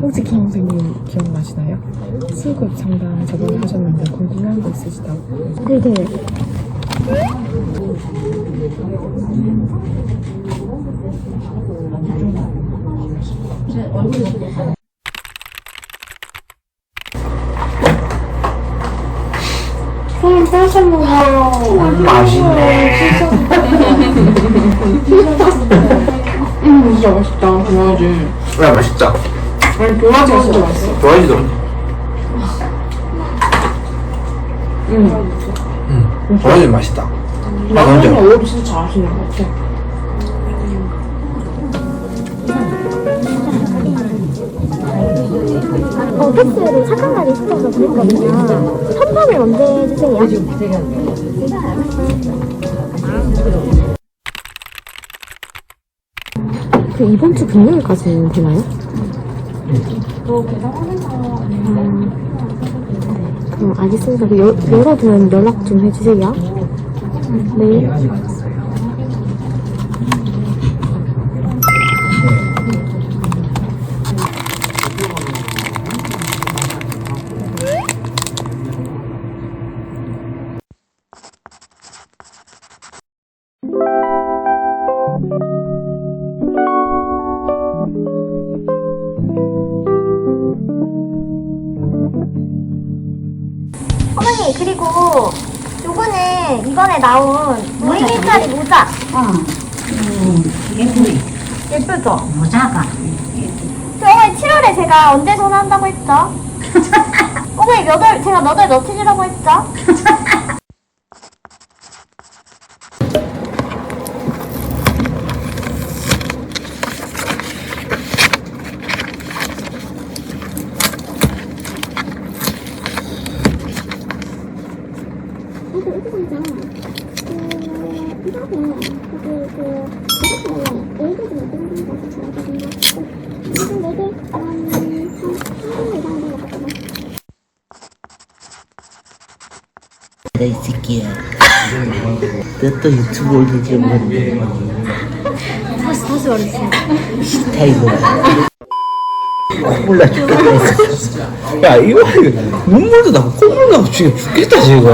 혹시 김 선생님 기억나시나요? 수급 상담 저번에 하셨는데 궁금한 거 있으시다고. 네네. 선생님 먹어요. 맛있네. 음, 진짜 맛있다. 좋아하지. 왜 맛있다. 아니, 도라지가 진짜 맛있어. 좋아하지도. 응. 응. 좋아하지 맛있다. 아, 나는 먼저. 오히려 진짜 잘하시는 것 같아. 어, 패스를 착한 날이 있어서 그랬거든요. 현판을 언제 주세요? 그 이번 주 금요일까지는 되나요? 음, 그럼 알겠습니다. 그 여, 열어두면 연락 좀 해주세요. 네. 그리고 요거는 이번에 나온 무인일짜리 모자 어, 예쁘네. 예쁘죠? 모자가. 저 어머니 7월에 제가 언제 전화한다고 했죠? 어머니 몇 월, 제가 몇 월 며칠이라고 했죠? 이 새끼야. 너또 유튜브 올리지 모르겠네. 다시 다시 말해주세요 타이거. 콧물 나 죽겠다. 야, 이거, 눈물도 나고, 콧물 나고, 죽겠다, 지금.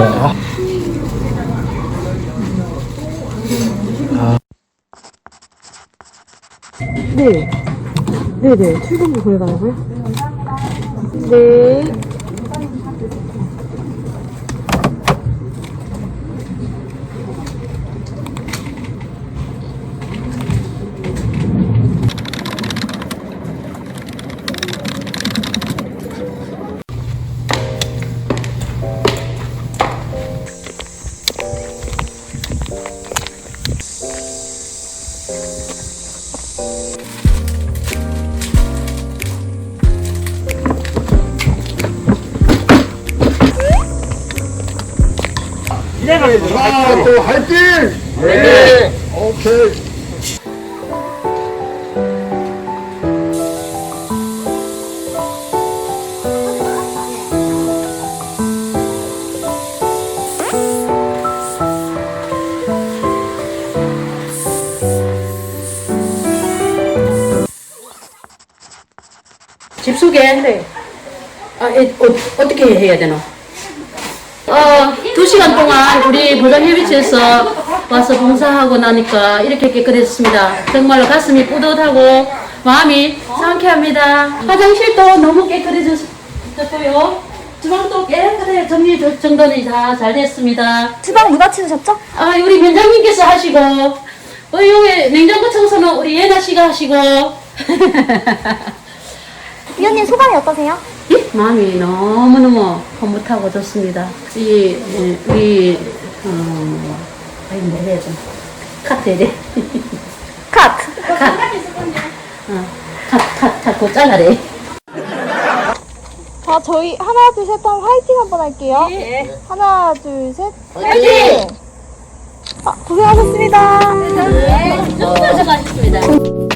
아. 네. 네네. 출근부 보내달라고요? 네. 아, 또 화이팅! 네. 오케이. 집 소개? 네. 아, 에, 어, 어떻게 해야 되나? 어, 두 시간 동안 우리 보장협의체에서 와서 봉사하고 나니까 이렇게 깨끗해졌습니다. 정말로 가슴이 뿌듯하고 마음이 상쾌합니다. 화장실도 너무 깨끗해졌고요. 주방도 깨끗하게 정리 정돈이 다 잘 됐습니다. 주방 누가 치우셨죠? 아, 우리 면장님께서 하시고, 어, 여기 냉장고 청소는 우리 예나 씨가 하시고. 위원님 소감이 어떠세요? 예? 마음이 너무너무 흐뭇하고 좋습니다. 이, 예, 우리, 어, 아이, 뭐 해야 돼? 카트 해야 돼. 카트. 카, 어, 카, 카, 자꾸 잘라래. 자, 저희 하나, 둘, 셋 하면 화이팅 한번 할게요. 하나, 둘, 셋. 화이팅! 아, 고생하셨습니다. 너무 수고하셨습니다.